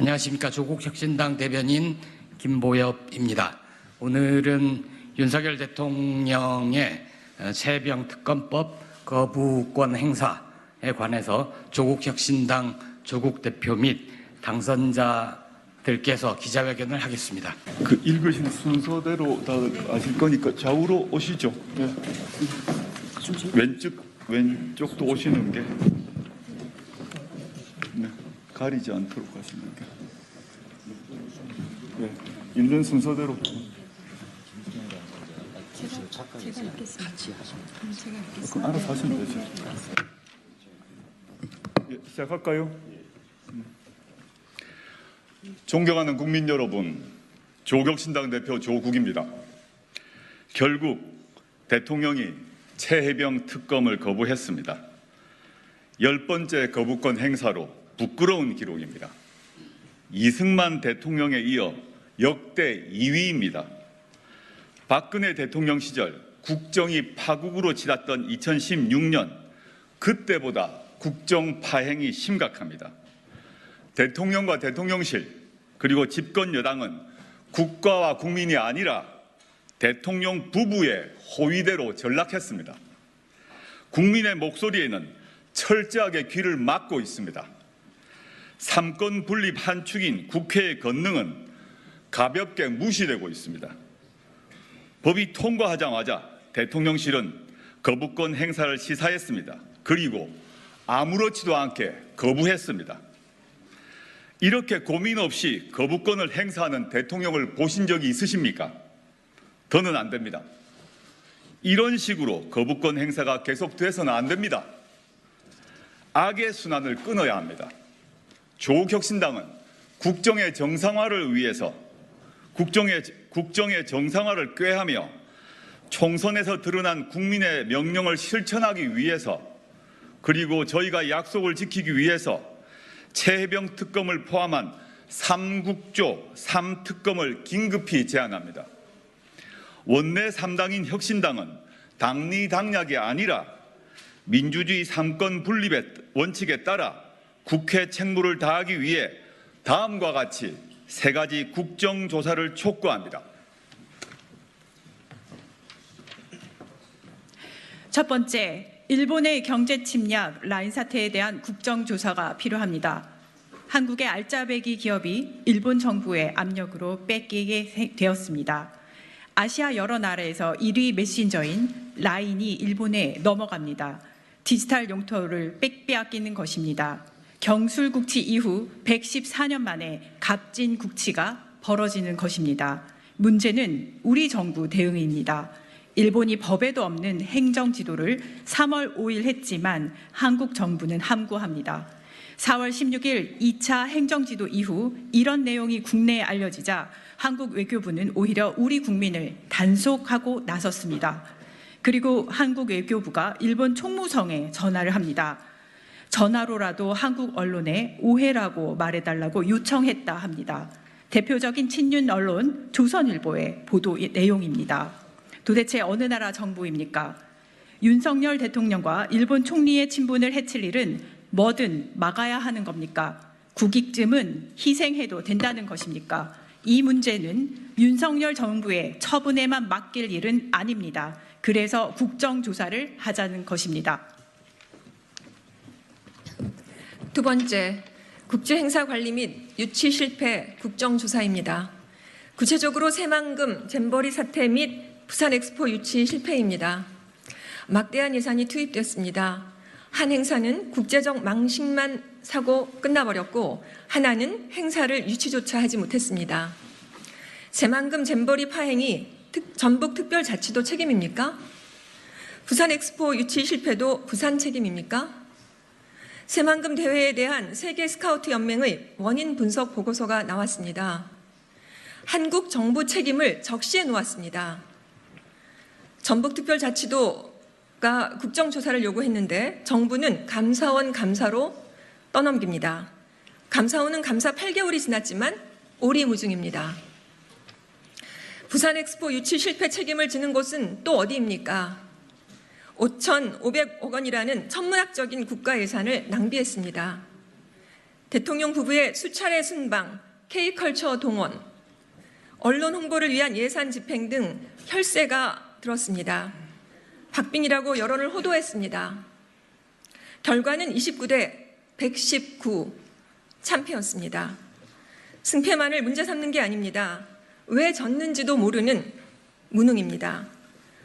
안녕하십니까 조국혁신당 대변인 김보엽입니다. 오늘은 윤석열 대통령의 세병 특검법 거부권 행사에 관해서 조국혁신당 조국 대표 및 당선자들께서 기자회견을 하겠습니다. 그 읽으신 순서대로 다 아실 거니까 좌우로 오시죠. 예. 왼쪽 왼쪽도 오시는 게 네, 가리지 않도록 게 네, 읽는 순서대로 제가 읽겠습니다. 음, 제가 읽겠습니다. 그럼 알아서 하시면 되죠. 예, 시작할까요? 음. 존경하는 국민 여러분, 조국신당 대표 조국입니다. 결국 대통령이 최해병 특검을 거부했습니다. 열 번째 거부권 행사로 부끄러운 기록입니다. 이승만 대통령에 이어 역대 2위입니다. 박근혜 대통령 시절 국정이 파국으로 치닫던 2016년 그때보다 국정 파행이 심각합니다. 대통령과 대통령실 그리고 집권 여당은 국가와 국민이 아니라 대통령 부부의 호위대로 전락했습니다. 국민의 목소리에는 철저하게 귀를 막고 있습니다. 삼권 분립 한 축인 국회의 권능은 가볍게 무시되고 있습니다. 법이 통과하자마자 대통령실은 거부권 행사를 시사했습니다. 그리고 아무렇지도 않게 거부했습니다. 이렇게 고민 없이 거부권을 행사하는 대통령을 보신 적이 있으십니까? 더는 안 됩니다. 이런 식으로 거부권 행사가 계속돼서는 안 됩니다. 악의 순환을 끊어야 합니다. 조국혁신당은 국정의 정상화를 위해서 국정의, 국정의 정상화를 꾀하며 총선에서 드러난 국민의 명령을 실천하기 위해서 그리고 저희가 약속을 지키기 위해서 최해병 특검을 포함한 3국조 3특검을 긴급히 제안합니다. 원내 3당인 혁신당은 당리 당략이 아니라 민주주의 삼권 분립의 원칙에 따라 국회 책무를 다하기 위해 다음과 같이 세 가지 국정조사를 촉구합니다. 첫 번째, 일본의 경제 침략 라인 사태에 대한 국정조사가 필요합니다. 한국의 알짜배기 기업이 일본 정부의 압력으로 뺏기게 되었습니다. 아시아 여러 나라에서 1위 메신저인 라인이 일본에 넘어갑니다. 디지털 용토를 빽빼앗기는 것입니다. 경술국치 이후 114년 만에 값진 국치가 벌어지는 것입니다. 문제는 우리 정부 대응입니다. 일본이 법에도 없는 행정 지도를 3월 5일 했지만 한국 정부는 함구합니다. 4월 16일 2차 행정지도 이후 이런 내용이 국내에 알려지자 한국 외교부는 오히려 우리 국민을 단속하고 나섰습니다. 그리고 한국 외교부가 일본 총무성에 전화를 합니다. 전화로라도 한국 언론에 오해라고 말해달라고 요청했다 합니다. 대표적인 친윤 언론 조선일보의 보도 내용입니다. 도대체 어느 나라 정부입니까? 윤석열 대통령과 일본 총리의 친분을 해칠 일은 뭐든 막아야 하는 겁니까? 국익쯤은 희생해도 된다는 것입니까? 이 문제는 윤석열 정부의 처분에만 맡길 일은 아닙니다. 그래서 국정조사를 하자는 것입니다. 두 번째, 국제행사 관리 및 유치 실패 국정조사입니다. 구체적으로 새만금 잼버리 사태 및 부산 엑스포 유치 실패입니다. 막대한 예산이 투입됐습니다. 한 행사는 국제적 망신만 사고 끝나버렸고 하나는 행사를 유치조차 하지 못했습니다. 새만금 잼버리 파행이 특, 전북 특별자치도 책임입니까? 부산 엑스포 유치 실패도 부산 책임입니까? 새만금 대회에 대한 세계 스카우트 연맹의 원인 분석 보고서가 나왔습니다. 한국 정부 책임을 적시해 놓았습니다. 전북특별자치도가 국정조사를 요구했는데 정부는 감사원 감사로 떠넘깁니다. 감사원은 감사 8개월이 지났지만 오리무중입니다. 부산 엑스포 유치 실패 책임을 지는 곳은 또 어디입니까? 5,500억 원이라는 천문학적인 국가 예산을 낭비했습니다. 대통령 부부의 수차례 순방, K컬처 동원, 언론 홍보를 위한 예산 집행 등 혈세가 들었습니다. 박빙이라고 여론을 호도했습니다. 결과는 29대 119 참패였습니다. 승패만을 문제 삼는 게 아닙니다. 왜 졌는지도 모르는 무능입니다.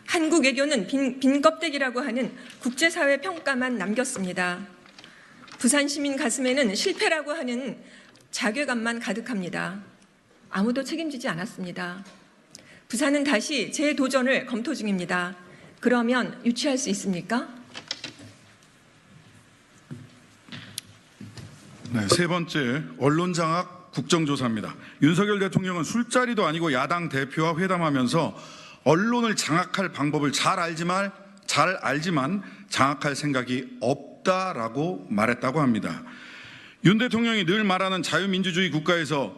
한국 외교는 빈, 빈 껍데기라고 하는 국제사회 평가만 남겼습니다. 부산 시민 가슴에는 실패라고 하는 자괴감만 가득합니다. 아무도 책임지지 않았습니다. 부산은 다시 재도전을 검토 중입니다. 그러면 유치할 수 있습니까? 네, 세 번째 언론 장악 국정조사입니다. 윤석열 대통령은 술자리도 아니고 야당 대표와 회담하면서 언론을 장악할 방법을 잘 알지만 잘 알지만 장악할 생각이 없다라고 말했다고 합니다. 윤 대통령이 늘 말하는 자유민주주의 국가에서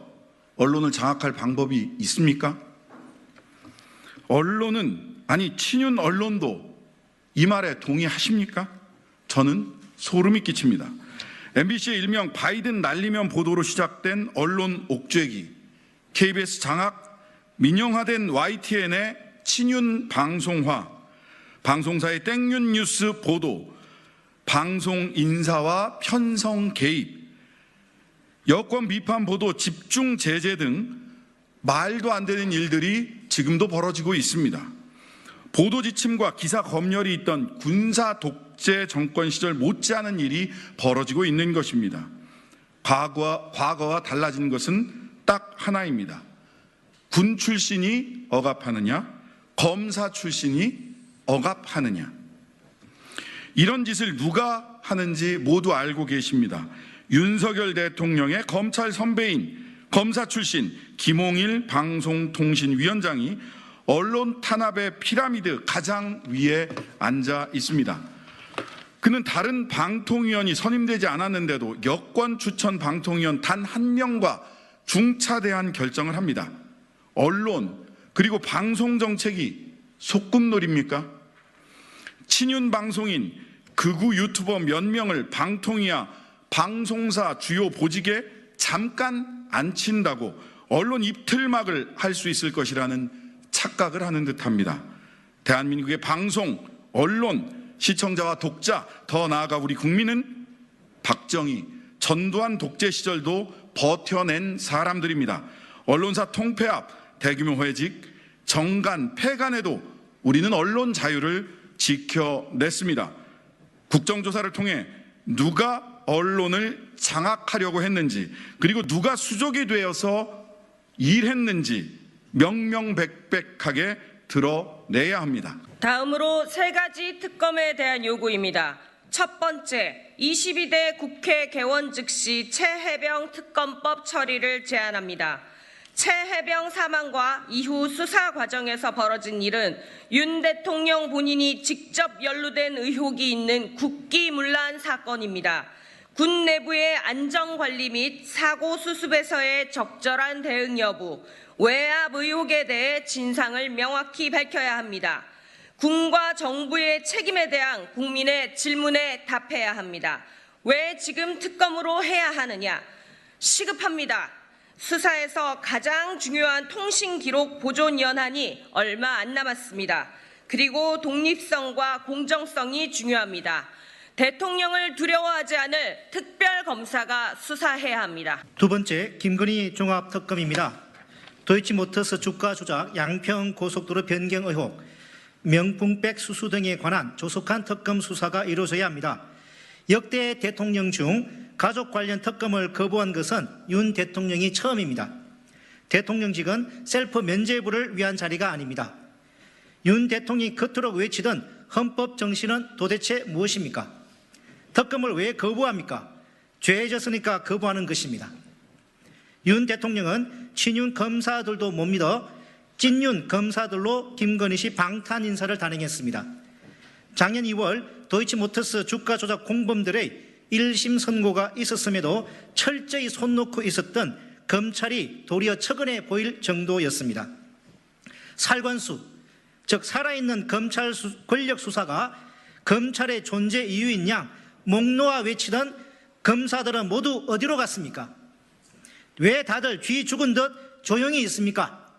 언론을 장악할 방법이 있습니까? 언론은 아니 친윤 언론도 이 말에 동의하십니까? 저는 소름이 끼칩니다. MBC의 일명 바이든 날리면 보도로 시작된 언론 옥죄기, KBS 장악, 민영화된 YTN의 친윤 방송화, 방송사의 땡윤 뉴스 보도, 방송 인사와 편성 개입, 여권 비판 보도 집중 제재 등 말도 안 되는 일들이 지금도 벌어지고 있습니다. 보도 지침과 기사 검열이 있던 군사 독재 정권 시절 못지않은 일이 벌어지고 있는 것입니다. 과거와, 과거와 달라진 것은 딱 하나입니다. 군 출신이 억압하느냐, 검사 출신이 억압하느냐. 이런 짓을 누가 하는지 모두 알고 계십니다. 윤석열 대통령의 검찰 선배인 검사 출신 김홍일 방송통신위원장이 언론 탄압의 피라미드 가장 위에 앉아 있습니다. 그는 다른 방통위원이 선임되지 않았는데도 여권 추천 방통위원 단 한 명과 중차대한 결정을 합니다. 언론 그리고 방송 정책이 소꿉놀입니까? 친윤 방송인 극우 유튜버 몇 명을 방통위와 방송사 주요 보직에 잠깐 앉힌다고 언론 입틀막을 할 수 있을 것이라는 착각을 하는 듯합니다. 대한민국의 방송, 언론, 시청자와 독자, 더 나아가 우리 국민은 박정희, 전두환 독재 시절도 버텨낸 사람들입니다. 언론사 통폐합, 대규모 회직, 정간, 폐간에도 우리는 언론 자유를 지켜냈습니다. 국정조사를 통해 누가 언론을 장악하려고 했는지 그리고 누가 수족이 되어서 일했는지 명명백백하게 드러내야 합니다. 다음으로 세 가지 특검에 대한 요구입니다. 첫 번째, 22대 국회 개원 즉시 최해병 특검법 처리를 제안합니다. 최해병 사망과 이후 수사 과정에서 벌어진 일은 윤 대통령 본인이 직접 연루된 의혹이 있는 국기문란 사건입니다. 군 내부의 안전관리 및 사고 수습에서의 적절한 대응 여부, 외압 의혹에 대해 진상을 명확히 밝혀야 합니다. 군과 정부의 책임에 대한 국민의 질문에 답해야 합니다. 왜 지금 특검으로 해야 하느냐? 시급합니다. 수사에서 가장 중요한 통신 기록 보존 연한이 얼마 안 남았습니다. 그리고 독립성과 공정성이 중요합니다. 대통령을 두려워하지 않을 특별 검사가 수사해야 합니다. 두 번째 김건희 종합특검입니다. 도이치모터스 주가 조작, 양평 고속도로 변경 의혹, 명품백 수수 등에 관한 조속한 특검 수사가 이루어져야 합니다. 역대 대통령 중 가족 관련 특검을 거부한 것은 윤 대통령이 처음입니다. 대통령직은 셀프 면죄부를 위한 자리가 아닙니다. 윤 대통령이 겉으로 외치던 헌법 정신은 도대체 무엇입니까? 특검을 왜 거부합니까? 죄졌으니까 거부하는 것입니다. 윤 대통령은 친윤 검사들도 못 믿어 찐윤 검사들로 김건희 씨 방탄 인사를 단행했습니다. 작년 2월 도이치모터스 주가 조작 공범들의 1심 선고가 있었음에도 철저히 손 놓고 있었던 검찰이 도리어 처근해 보일 정도였습니다. 살관수, 즉 살아있는 검찰 수- 권력 수사가 검찰의 존재 이유인 양 목 놓아 외치던 검사들은 모두 어디로 갔습니까? 왜 다들 쥐 죽은 듯 조용히 있습니까?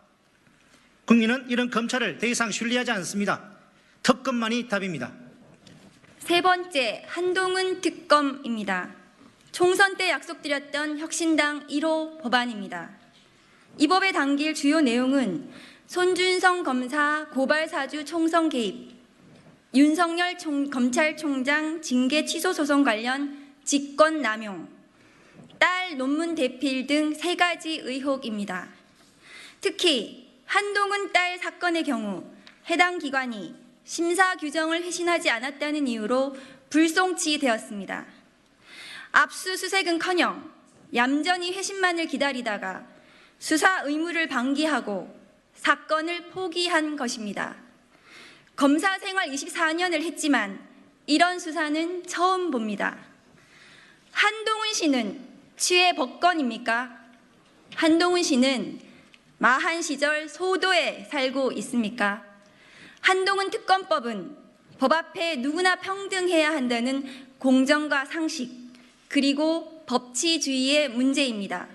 국민은 이런 검찰을 더 이상 신뢰하지 않습니다. 특검만이 답입니다. 세 번째, 한동훈 특검입니다. 총선 때 약속드렸던 혁신당 1호 법안입니다. 이 법에 담길 주요 내용은 손준성 검사 고발 사주 총선 개입, 윤석열 총- 검찰총장 징계 취소 소송 관련 직권 남용, 딸 논문 대필 등 세 가지 의혹입니다. 특히 한동훈 딸 사건의 경우 해당 기관이 심사 규정을 회신하지 않았다는 이유로 불송치되었습니다. 압수수색은커녕 얌전히 회신만을 기다리다가 수사 의무를 방기하고 사건을 포기한 것입니다. 검사 생활 24년을 했지만 이런 수사는 처음 봅니다. 한동훈 씨는 취해 법권입니까? 한동훈 씨는 마한 시절 소도에 살고 있습니까? 한동훈 특검법은 법 앞에 누구나 평등해야 한다는 공정과 상식, 그리고 법치주의의 문제입니다.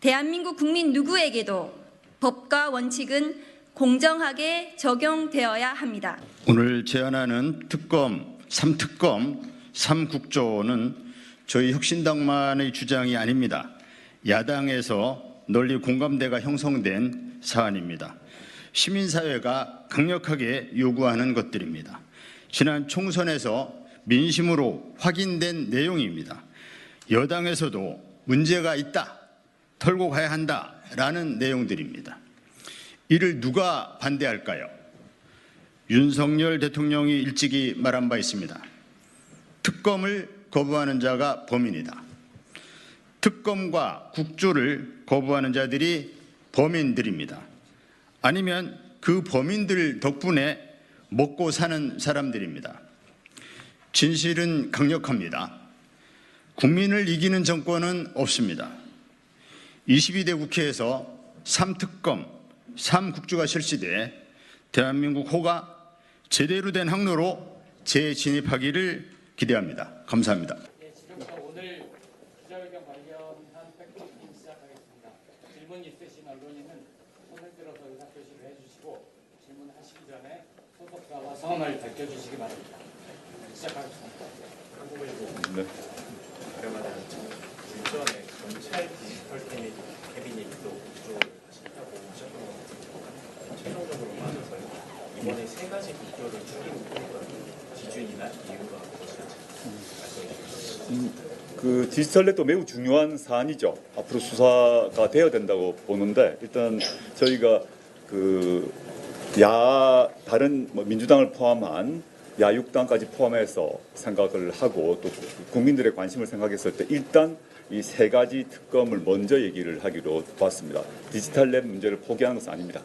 대한민국 국민 누구에게도 법과 원칙은 공정하게 적용되어야 합니다. 오늘 제안하는 특검, 삼특검, 삼국조는 저희 혁신당만의 주장이 아닙니다. 야당에서 널리 공감대가 형성된 사안입니다. 시민사회가 강력하게 요구하는 것들입니다. 지난 총선에서 민심으로 확인된 내용입니다. 여당에서도 문제가 있다, 털고 가야 한다라는 내용들입니다. 이를 누가 반대할까요? 윤석열 대통령이 일찍이 말한 바 있습니다. 특검을 거부하는 자가 범인이다. 특검과 국조를 거부하는 자들이 범인들입니다. 아니면 그 범인들 덕분에 먹고 사는 사람들입니다. 진실은 강력합니다. 국민을 이기는 정권은 없습니다. 22대 국회에서 3특검, 3국주가 실시돼 대한민국 호가 제대로 된 항로로 재진입하기를 기대합니다. 감사합니다. 예, 지금부터 오늘 기자회견 관련한 팩트체킹 시작하겠습니다. 질문 있으신 언론인은 손을 들어서 의사표시를 해주시고 질문하시기 전에 소속사와 성함을 밝혀주시기 바랍니다. 시작하겠습니다. 네. 가려마다 일전에 검찰 디지털 캐비- 캐비닛도 구조를 하신다고 하셨던 것 같아요. 최종적으로 맞아서요. 이번에 세 가지 구조를 어떤 기준이나 이유가 무엇인지 말씀해 주시죠. 그 디지털 넷도 매우 중요한 사안이죠. 앞으로 수사가 되어야 된다고 보는데 일단 저희가 그 야 다른 뭐 민주당을 포함한 야육당까지 포함해서 생각을 하고 또 국민들의 관심을 생각했을 때 일단 이 세 가지 특검을 먼저 얘기를 하기로 봤습니다. 디지털 랩 문제를 포기하는 것은 아닙니다.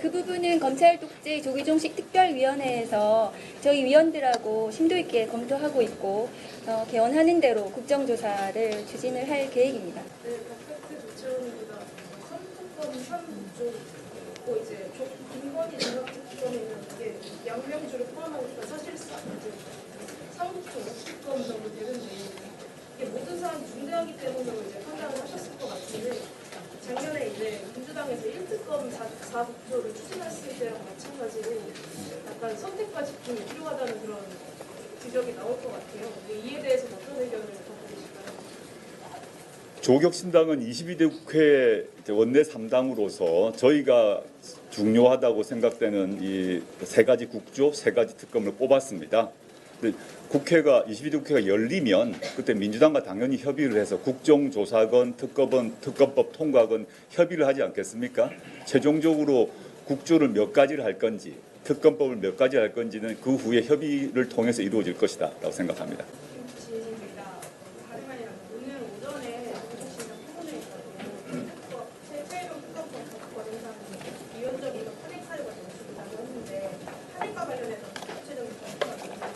그 부분은 검찰 독재 조기종식 특별위원회에서 저희 위원들하고 심도 있게 검토하고 있고 어, 개원하는 대로 국정조사를 추진을 할 계획입니다. 네, 박학수 조치원보다 삼특검 삼국 조고 이제 김건희 전략특검에는 이게 양명주를 포함하니까 사실상 이제 삼국조 특검 정도 되는데 이게 모든 사안이 중대하기 때문에 이제 판단을 하셨을 것 같은데 작년에 이제 민주당에서 1특검 4, 국조를 추진했을 때랑 마찬가지로 약간 선택과 집중이 필요하다는 그런 지적이 나올 것 같아요. 이에 대해서 어떤 의견을? 조국혁신당은 22대 국회 원내 3당으로서 저희가 중요하다고 생각되는 이 세 가지 국조, 세 가지 특검을 뽑았습니다. 국회가 22대 국회가 열리면 그때 민주당과 당연히 협의를 해서 국정조사건, 특검은 특검법 통과건 협의를 하지 않겠습니까? 최종적으로 국조를 몇 가지를 할 건지, 특검법을 몇 가지 할 건지는 그 후에 협의를 통해서 이루어질 것이다라고 생각합니다. 다름 아니라 오늘 오전에 정신장 토론회 있거든요. 제 최종 특검법 법 과정상 위원적이가 탄핵 사유가 제출이라고 했는데 탄핵과 관련해서 구체적인 검토가 시작해야 되는지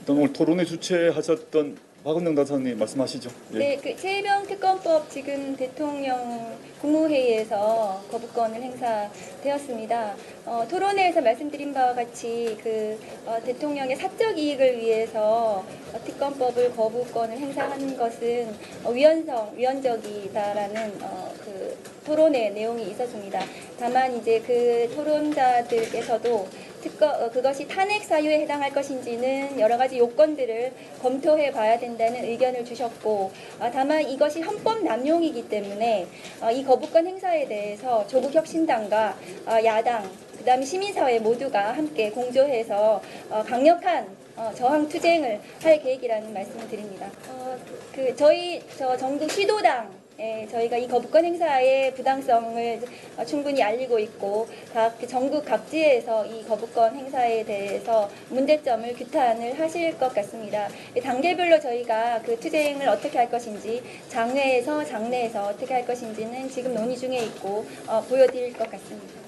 일단 오늘 토론회 주최하셨던 박은영 당사님 말씀하시죠. 예. 네, 그 최혜병 특검법 지금 대통령 국무회의에서 거부권을 행사되었습니다. 어, 토론회에서 말씀드린 바와 같이 그 어, 대통령의 사적 이익을 위해서 어, 특검법을 거부권을 행사하는 것은 어, 위헌성, 위헌적이다라는 어, 그 토론회 내용이 있었습니다. 다만 이제 그 토론자들께서도 특거 어, 그것이 탄핵 사유에 해당할 것인지는 여러 가지 요건들을 검토해 봐야 된다는 의견을 주셨고 아, 다만 이것이 헌법 남용이기 때문에 어, 이 거부권 행사에 대해서 조국 혁신당과 어, 야당 그다음에 시민사회 모두가 함께 공조해서 어, 강력한 어, 저항 투쟁을 할 계획이라는 말씀을 드립니다. 어, 그 저희 저 전국 시도당 예, 저희가 이 거부권 행사의 부당성을 어, 충분히 알리고 있고 각 전국 각지에서 이 거부권 행사에 대해서 문제점을 규탄을 하실 것 같습니다. 이 단계별로 저희가 그 투쟁을 어떻게 할 것인지 장외에서 장내에서 어떻게 할 것인지는 지금 논의 중에 있고 어, 보여드릴 것 같습니다.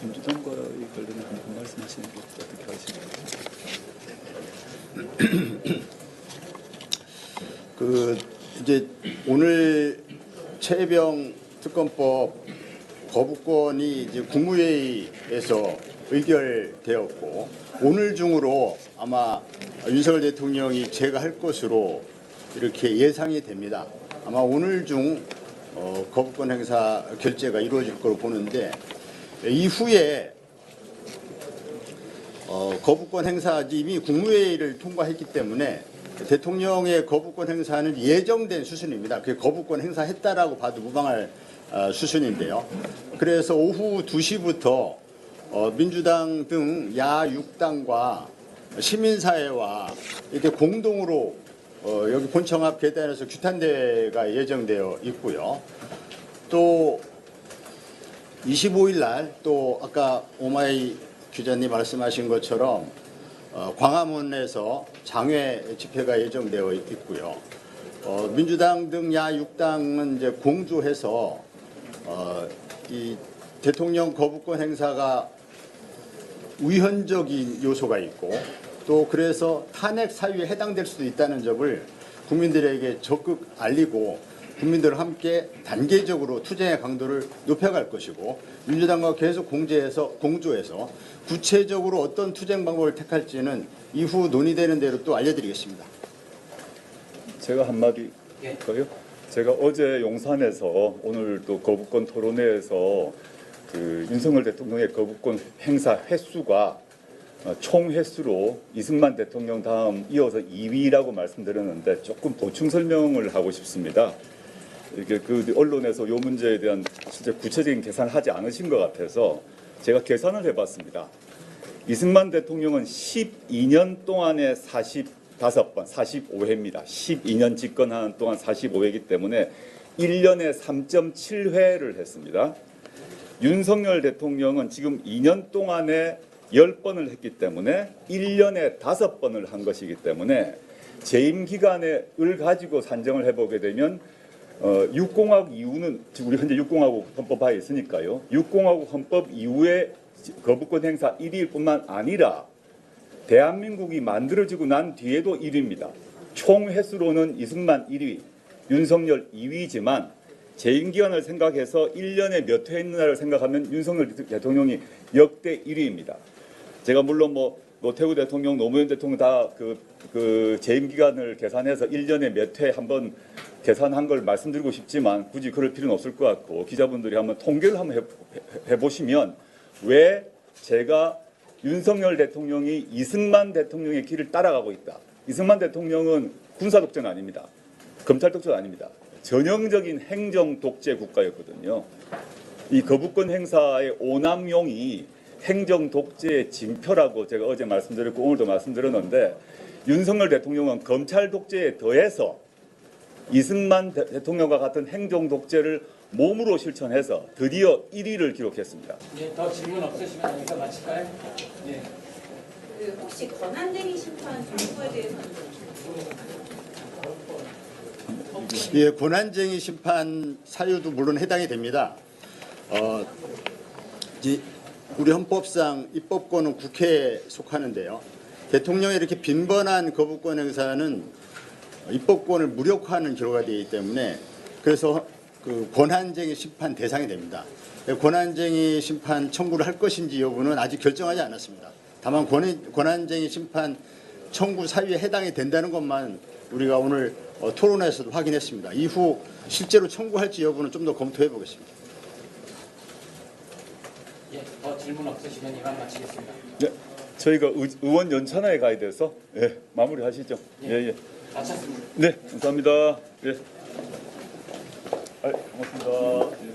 민주당과 관련해 한 말씀하시는 게 어떻게 하시나요? 그 이제 오늘 최병 특검법 거부권이 이제 국무회의에서 의결되었고 오늘 중으로 아마 윤석열 대통령이 제거할 것으로 이렇게 예상이 됩니다. 아마 오늘 중 어, 거부권 행사 결재가 이루어질 걸로 보는데 이후에 어, 거부권 행사 이미 국무회의를 통과했기 때문에 대통령의 거부권 행사는 예정된 수준입니다. 그 거부권 행사했다라고 봐도 무방할 어, 수준인데요. 그래서 오후 2시부터 어, 민주당 등 야 6당과 시민사회와 이렇게 공동으로 어, 여기 본청 앞 계단에서 규탄대가 예정되어 있고요. 또 25일 날 또 아까 오마이 기자님 말씀하신 것처럼 어, 광화문에서 장외 집회가 예정되어 있고요. 어, 민주당 등 야 6당은 이제 공조해서 어, 이 대통령 거부권 행사가 위헌적인 요소가 있고 또 그래서 탄핵 사유에 해당될 수도 있다는 점을 국민들에게 적극 알리고 국민들과 함께 단계적으로 투쟁의 강도를 높여갈 것이고 민주당과 계속 공제해서 공조해서 구체적으로 어떤 투쟁 방법을 택할지는 이후 논의되는 대로 또 알려드리겠습니다. 제가 한마디 예. 할까요? 제가 어제 용산에서 오늘 또 거부권 토론회에서 그 윤석열 대통령의 거부권 행사 횟수가 어, 총 횟수로 이승만 대통령 다음 이어서 2위라고 말씀드렸는데 조금 보충 설명을 하고 싶습니다. 이게 그 언론에서 이 문제에 대한 실제 구체적인 계산을 하지 않으신 것 같아서 제가 계산을 해봤습니다. 이승만 대통령은 12년 동안에 45번, 45회입니다. 12년 집권하는 동안 45회이기 때문에 1년에 3.7회를 했습니다. 윤석열 대통령은 지금 2년 동안에 10번을 했기 때문에 1년에 5번을 한 것이기 때문에 재임 기간을 가지고 산정을 해보게 되면 어, 6공화국 이후는 지금 우리 현재 6공화국 헌법 하에 있으니까요. 6공화국 헌법 이후에 거부권 행사 1위일 뿐만 아니라 대한민국이 만들어지고 난 뒤에도 1위입니다. 총 횟수로는 이승만 1위, 윤석열 2위지만 재임 기간을 생각해서 1년에 몇회 했느냐를 생각하면 윤석열 대통령이 역대 1위입니다. 제가 물론 뭐 노태우 대통령, 노무현 대통령 다그 그 재임 기간을 계산해서 1년에 몇 회 한번 계산한 걸 말씀드리고 싶지만 굳이 그럴 필요는 없을 것 같고 기자분들이 한번 통계를 한번 해, 해 보시면 왜 제가 윤석열 대통령이 이승만 대통령의 길을 따라가고 있다. 이승만 대통령은 군사 독재는 아닙니다. 검찰 독재는 아닙니다. 전형적인 행정 독재 국가였거든요. 이 거부권 행사의 오남용이 행정 독재의 징표라고 제가 어제 말씀드렸고 오늘도 말씀드렸는데 윤석열 대통령은 검찰 독재에 더해서 이승만 대- 대통령과 같은 행정 독재를 몸으로 실천해서 드디어 1위를 기록했습니다. 예, 더 질문 없으시면 여기서 마칠까요? 예. 그 혹시 권한쟁의 심판 정부에 대해서는 예, 고난쟁의 심판 사유도 물론 해당이 됩니다. 어, 이제 우리 헌법상 입법권은 국회에 속하는데요. 대통령의 이렇게 빈번한 거부권 행사는 입법권을 무력화하는 결과가 되기 때문에 그래서 그 권한쟁의 심판 대상이 됩니다. 권한쟁의 심판 청구를 할 것인지 여부는 아직 결정하지 않았습니다. 다만 권- 권한쟁의 심판 청구 사유에 해당이 된다는 것만 우리가 오늘 어, 토론회에서도 확인했습니다. 이후 실제로 청구할지 여부는 좀 더 검토해 보겠습니다. 예, 더 질문 없으시면 이만 마치겠습니다. 네, 저희가 의, 의원 연찬회에 가야 돼서 예, 마무리하시죠. 예, 예. 마쳤습니다. 네, 감사합니다. 예. 아, 고맙습니다. 예.